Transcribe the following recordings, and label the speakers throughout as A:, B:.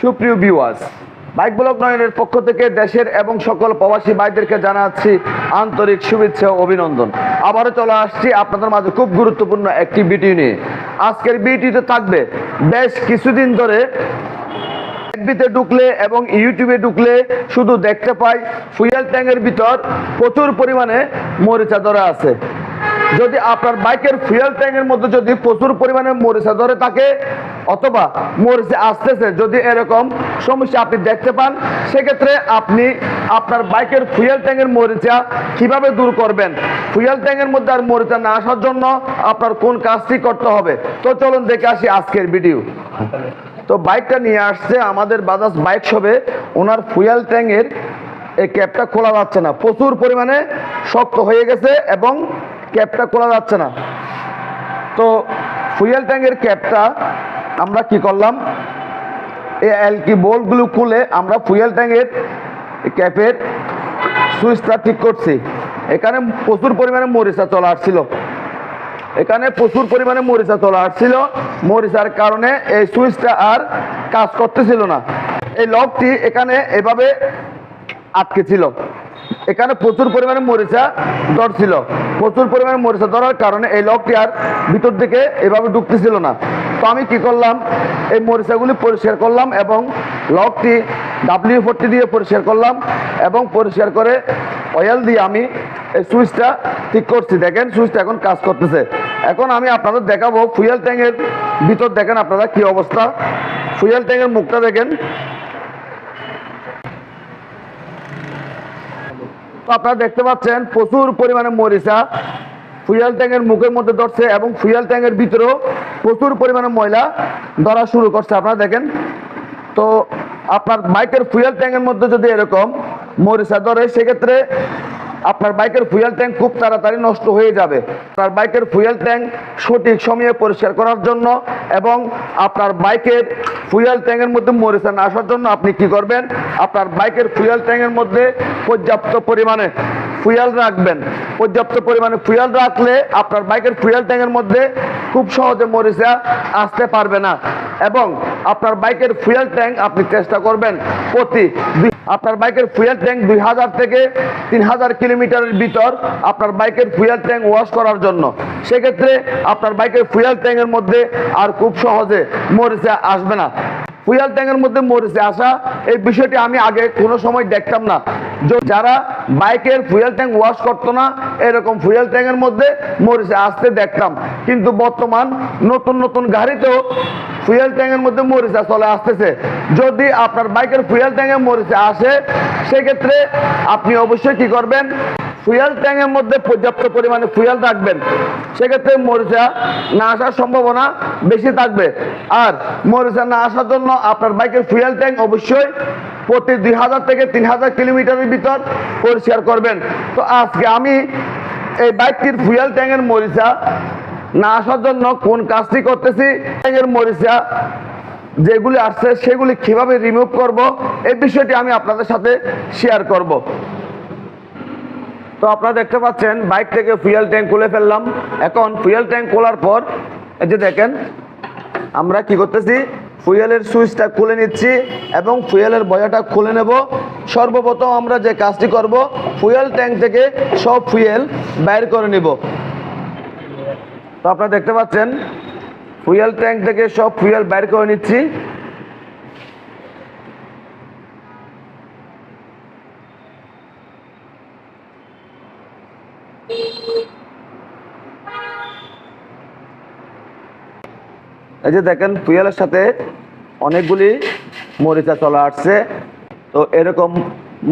A: সুপ্রিয় viewers bike block নয়নের পক্ষ থেকে দেশের এবং সকল প্রবাসী ভাইদেরকে জানাচ্ছি আন্তরিক শুভেচ্ছা ও অভিনন্দন। আবারও চলে আসছি আপনাদের মাঝে খুব গুরুত্বপূর্ণ একটি বিটি নিয়ে। আজকের বিটিতে থাকবে বেশ কিছুদিন ধরে এফবিতে ঢুকলে এবং ইউটিউবে ঢুকলে শুধু দেখতে পাই, ফুয়েল ট্যাঙ্কের ভিতর প্রচুর পরিমাণে মরিচা ধরা আছে। যদি আপনার বাইকের ফুয়েল ট্যাঙ্কের মধ্যে যদি প্রচুর পরিমাণে মরিচা ধরে থাকে, অথবা মরিচা আসতেছে, যদি এরকম সমস্যা আপনি দেখতে পান, সেক্ষেত্রে আপনি আপনার বাইকের ফুয়েল ট্যাঙ্কের মরিচা কীভাবে দূর করবেন? ফুয়েল ট্যাঙ্কের মধ্যে আর মরিচা না আসার জন্য আপনার কোন কাজটি করতে হবে? তো চলুন দেখে আসি আজকের ভিডিও তো বাইকটা নিয়ে আসছে আমাদের বাজাজ বাইক শপে। ওনার ফুয়েল ট্যাঙ্কের এই ক্যাপটা খোলা যাচ্ছে না। প্রচুর পরিমাণে শক্ত হয়ে গেছে এবং ক্যাপটা খোলা যাচ্ছে না। তো ফুয়েল ট্যাঙ্কের ক্যাপটা আমরা কি করলাম? এই এলকি বোল্টগুলো খুলে আমরা ফুয়েল ট্যাঙ্কের ক্যাপের সুইচটা ঠিক করছি। এখানে প্রচুর পরিমাণে মরিচা চলে আসছিল। এখানে প্রচুর পরিমাণে মরিচা চলে আসছিল। মরিচার কারণে এই সুইচটা আর কাজ করতেছিল না। এই লকটি এখানে এভাবে আটকে ছিল। এখানে প্রচুর পরিমাণে মরিচা ধরছিল প্রচুর পরিমাণে মরিচা ধরার কারণে এই লকটি আর ভিতর দিকে এভাবে ঢুকতেছিল না। তো আমি কি করলাম, এই মরিচাগুলি পরিষ্কার করলাম এবং লকটি ডাব্লিউ ফোরটি দিয়ে পরিষ্কার করলাম এবং পরিষ্কার করে অয়েল দিয়ে আমি এই সুইচটা ঠিক করছি। দেখেন সুইচটা এখন কাজ করতেছে। এখন আমি আপনাদের দেখাবো ফুয়েল ট্যাঙ্কের ভিতর। দেখেন আপনারা কি অবস্থা। ফুয়েল ট্যাঙ্কের মুখটা দেখেন। আপনারা দেখতে পাচ্ছেন প্রচুর পরিমাণে মরিচা। ফুয়েল ট্যাঙ্কের মুখের মধ্যে ধরছে এবং ফুয়েল ট্যাঙ্কের ভিতরেও প্রচুর পরিমাণে ময়লা ধরা শুরু করছে। আপনারা দেখেন? তো আপনার বাইকের ফুয়েল ট্যাঙ্কের মধ্যে যদি এরকম মরিচা ধরে, সেক্ষেত্রে আপনার বাইকের ফুয়েল ট্যাঙ্ক খুব তাড়াতাড়ি নষ্ট হয়ে যাবে। আপনার বাইকের ফুয়েল ট্যাঙ্ক সঠিক সময়ে পরিষ্কার করার জন্য এবং আপনার বাইকের ফুয়েল ট্যাঙ্কের মধ্যে মরিচা না আসার জন্য আপনি কি করবেন? আপনার বাইকের ফুয়েল ট্যাঙ্কের মধ্যে পর্যাপ্ত পরিমাণে ফুয়েল রাখবেন। পর্যাপ্ত পরিমাণে ফুয়েল রাখলে আপনার বাইকের ফুয়েল ট্যাঙ্কের মধ্যে খুব সহজে মরিচা আসতে পারবে না। এবং আপনার বাইকের ফুয়েল ট্যাঙ্ক আপনি চেষ্টা করবেন প্রতি আপনার বাইকের ফুয়েল ট্যাঙ্ক দুই হাজার থেকে তিন হাজার কিলোমিটারের ভিতর আপনার বাইকের ফুয়েল ট্যাঙ্ক ওয়াশ করার জন্য। সেক্ষেত্রে আপনার বাইকের ফুয়েল ট্যাঙ্কের মধ্যে আর খুব সহজে মরিচা আসবে না। ফুয়েল ট্যাঙ্কের মধ্যে মরিচে আসা এই বিষয়টি আমি আগে কোনো সময় দেখতাম না। যারা বাইকের ফুয়েল ট্যাঙ্ক ওয়াশ করতো না, এরকম ফুয়েল ট্যাঙ্কের মধ্যে মরিচে আসতে দেখতাম। কিন্তু বর্তমান নতুন নতুন গাড়িতেও ফুয়েল ট্যাঙ্কের মধ্যে মরিচা চলে আসতেছে। যদি আপনার বাইকের ফুয়েল ট্যাঙ্কে মরিচা আসে, সেক্ষেত্রে আপনি অবশ্যই কি করবেন? ফুয়েল ট্যাঙ্কের মধ্যে পর্যাপ্ত পরিমাণে ফুয়েল রাখবেন, সেক্ষেত্রে মরিচা না আসার সম্ভাবনা বেশি থাকবে। আর মরিচা না আসার জন্য আপনার বাইকের ফুয়েল ট্যাঙ্ক অবশ্যই প্রতি দুই হাজার থেকে তিন হাজার কিলোমিটারের ভিতর পরিষ্কার করবেন। তো আজকে আমি এই বাইকটির ফুয়েল ট্যাঙ্কের মরিচা না আসার জন্য কোন কাজটি করতেছি, ট্যাঙ্কের মরিচা যেগুলি আসছে সেগুলি কীভাবে রিমুভ করব, এই বিষয়টি আমি আপনাদের সাথে শেয়ার করব। তো আপনারা দেখতে পাচ্ছেন, বাইক থেকে ফুয়েল ট্যাঙ্ক খুলে ফেললাম। এখন ফুয়েল ট্যাঙ্ক খোলার পর, এই যে দেখেন, আমরা কি করতেছি? ফুয়েলের সুইচটা খুলে নিচ্ছি এবং ফুয়েলের বয়াটা খুলে নেব। সর্বপ্রথম আমরা যে কাজটি করব ফুয়েল ট্যাঙ্ক থেকে সব ফুয়েল বাইর করে নিব। তো আপনারা দেখতে পাচ্ছেন ফুয়েল ট্যাঙ্ক থেকে সব ফুয়েল বাইর করে নিচ্ছি। এই যে দেখেন ফুয়েলের সাথে অনেকগুলি মরিচা চলে আসছে। তো এরকম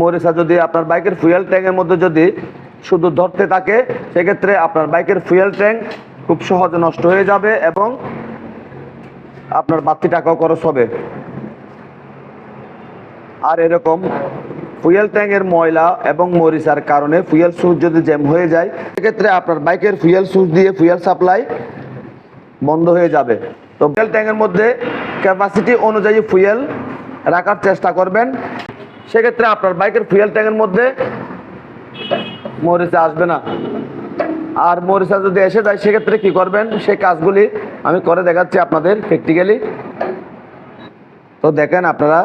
A: মরিচা যদি আপনার বাইকের ফুয়েল ট্যাঙ্কের মধ্যে যদি শুধু ধরতে থাকে, সেক্ষেত্রে আপনার বাইকের ফুয়েল ট্যাঙ্ক খুব সহজে নষ্ট হয়ে যাবে এবং আপনার বাড়তি টাকাও খরচ হবে। আর এরকম ফুয়েল ট্যাঙ্কের ময়লা এবং মরিচার কারণে ফুয়েল সুইচ যদি জ্যাম হয়ে যায়, সেক্ষেত্রে আপনার বাইকের ফুয়েল সুইচ দিয়ে ফুয়েল সাপ্লাই বন্ধ হয়ে যাবে। তো ফুয়েল ট্যাঙ্কের মধ্যে ক্যাপাসিটি অনুযায়ী ফুয়েল রাখার চেষ্টা করবেন। সেক্ষেত্রে আপনার বাইকের ফুয়েল ট্যাঙ্কের মধ্যে মরিচা আসবে না। আর মরিচা যদি এসে যায়, সেক্ষেত্রে কি করবেন? সেই কাজগুলি আমি করে দেখাচ্ছি আপনাদের প্র্যাকটিক্যালি তো দেখেন আপনারা,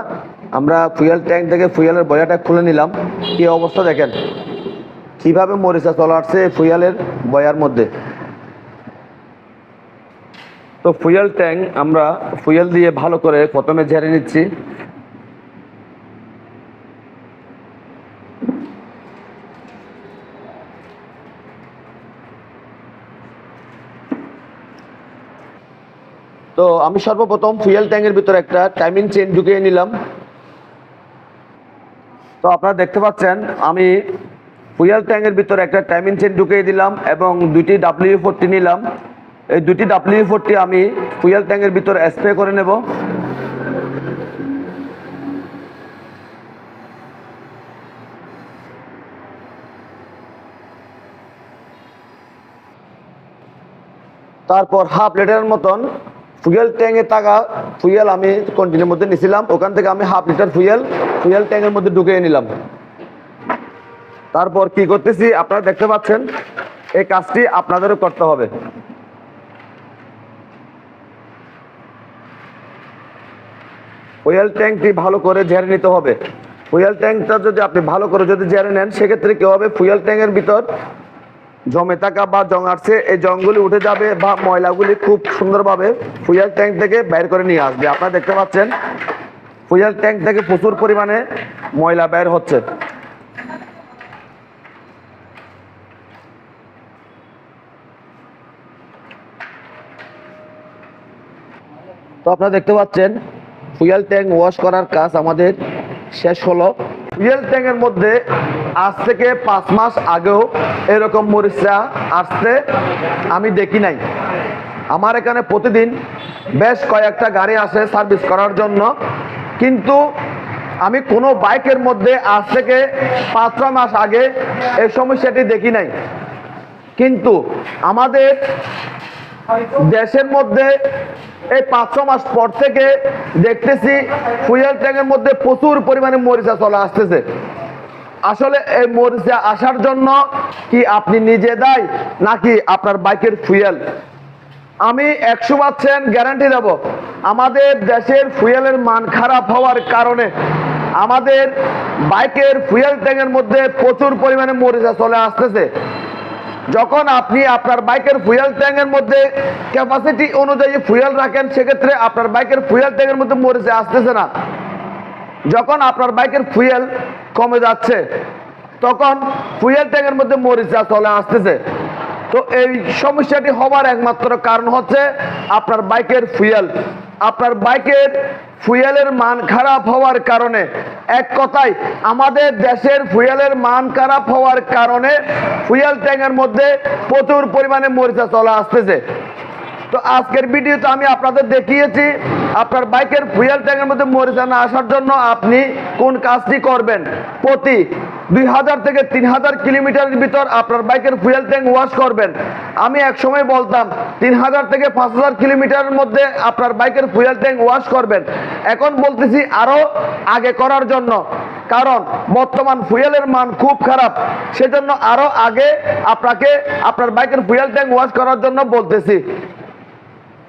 A: আমরা ফুয়েল ট্যাঙ্ক থেকে ফুয়েলের বয়াটা খুলে নিলাম। কি অবস্থা দেখেন? কীভাবে মরিচা চলে আসছে ফুয়েলের বয়ার মধ্যে? তো ফুয়েল ট্যাঙ্ক আমরা ফুয়েল দিয়ে ভালো করে প্রথমে ঝেড়ে নিচ্ছি। তো আমি সর্বপ্রথম ফুয়েল ট্যাঙ্কের ভিতরে একটা টাইমিং চেন ঢুকিয়ে নিলাম। তো আপনারা দেখতে পাচ্ছেন, আমি ফুয়েল ট্যাঙ্কের ভিতরে একটা টাইমিং চেন ঢুকিয়ে দিলাম এবং দুটি ডাব্লিউ ফোরটি নিলাম। এই দুটি ডাব্লিউ ফোরটি আমি ফুয়েল ট্যাঙ্কের ভিতরে স্প্রে করে নেব। তারপর হাফ লিটারের মতন ফুয়েল ট্যাঙ্কে থাকা ফুয়েল আমি কন্টিনিউর মধ্যে নিছিলাম। ওখান থেকে আমি হাফ লিটার ফুয়েল ফুয়েল ট্যাঙ্কের মধ্যে ঢুকিয়ে নিলাম। তারপর কি করতেছি, আপনারা দেখতে পাচ্ছেন, এই কাজটি আপনাদেরও করতে হবে। ফুয়েল ট্যাঙ্কটি ভালো করে ঝেড়ে নিতে হবে। ফুয়েল ট্যাঙ্কটা যদি আপনি ভালো করে যদি ঝেড়ে নেন, সেক্ষেত্রে কি হবে? ফুয়েল ট্যাঙ্কের ভিতর জমে থাকা বা জং আসছে, এই জংগুলি উঠে যাবে বা ময়লাগুলি খুব সুন্দরভাবে ফুয়েল ট্যাঙ্ক থেকে বের করে নিয়ে আসবে। আপনারা দেখতে পাচ্ছেন, ফুয়েল ট্যাঙ্ক থেকে প্রচুর পরিমাণে ময়লা বের হচ্ছে। তো আপনারা দেখতে পাচ্ছেন ফুয়েল ট্যাঙ্ক ওয়াশ করার কাজ আমাদের শেষ হলো। ফুয়েল ট্যাঙ্কের মধ্যে আজ থেকে পাঁচ মাস আগেও এরকম মরিচা আসতে আমি দেখি নাই। আমার এখানে প্রতিদিন বেশ কয়েকটা গাড়ি আসে সার্ভিস করার জন্য, কিন্তু আমি কোনো বাইকের মধ্যে আজ থেকে পাঁচ ছয় মাস আগে এই সমস্যাটি দেখি নাই। কিন্তু আমাদের দেশের মধ্যে এই পাঁচশো মাস পর থেকে দেখতেছি ফুয়েল ট্যাঙ্কের মধ্যে প্রচুর পরিমাণে মরিচা চলে আসতেছে। আসলে এই মরিচা আসার জন্য কি আপনি নিজে দায়, নাকি আপনার বাইকের ফুয়েল? আমি একশো পার্সেন্ট গ্যারান্টি দেব, আমাদের দেশের ফুয়েলের মান খারাপ হওয়ার কারণে আমাদের বাইকের ফুয়েল ট্যাঙ্কের মধ্যে প্রচুর পরিমাণে মরিচা চলে আসতেছে। যখন আপনি আপনার বাইকের ফুয়েল ট্যাঙ্কের মধ্যে ক্যাপাসিটি অনুযায়ী ফুয়েল রাখেন, সেক্ষেত্রে আপনার বাইকের ফুয়েল ট্যাঙ্কের মধ্যে মরিচে আসতেছে না। যখন আপনার বাইকের ফুয়েল কমে যাচ্ছে, তখন ফুয়েল ট্যাঙ্কের মধ্যে মরিচা চলে আসতেছে। তো এই সমস্যাটি হওয়ার একমাত্র কারণ হচ্ছে আপনার বাইকের ফুয়েল আপনার বাইকের ফুয়েলের মান খারাপ হওয়ার কারণে। এক কথায়, আমাদের দেশের ফুয়েলের মান খারাপ হওয়ার কারণে ফুয়েল ট্যাঙ্কের মধ্যে প্রচুর পরিমাণে মরিচা চলে আসতেছে। তো আজকের ভিডিওতে আমি আপনাদের দেখিয়েছি, আপনার বাইকের ফুয়েল ট্যাঙ্কের মধ্যে মরিচা না আসার জন্য আপনি কোন কাজটি করবেন? প্রতি দুই হাজার থেকে তিন হাজার কিলোমিটারের ভিতর আপনার বাইকের ফুয়েল ট্যাঙ্ক ওয়াশ করবেন। আমি এক সময় বলতাম, তিন হাজার থেকে পাঁচ হাজার কিলোমিটারের মধ্যে আপনার বাইকের ফুয়েল ট্যাঙ্ক ওয়াশ করবেন। এখন বলতেছি আরও আগে করার জন্য। কারণ বর্তমান ফুয়েলের মান খুব খারাপ। সেজন্য আরও আগে আপনাকে আপনার বাইকের ফুয়েল ট্যাঙ্ক ওয়াশ করার জন্য বলতেছি।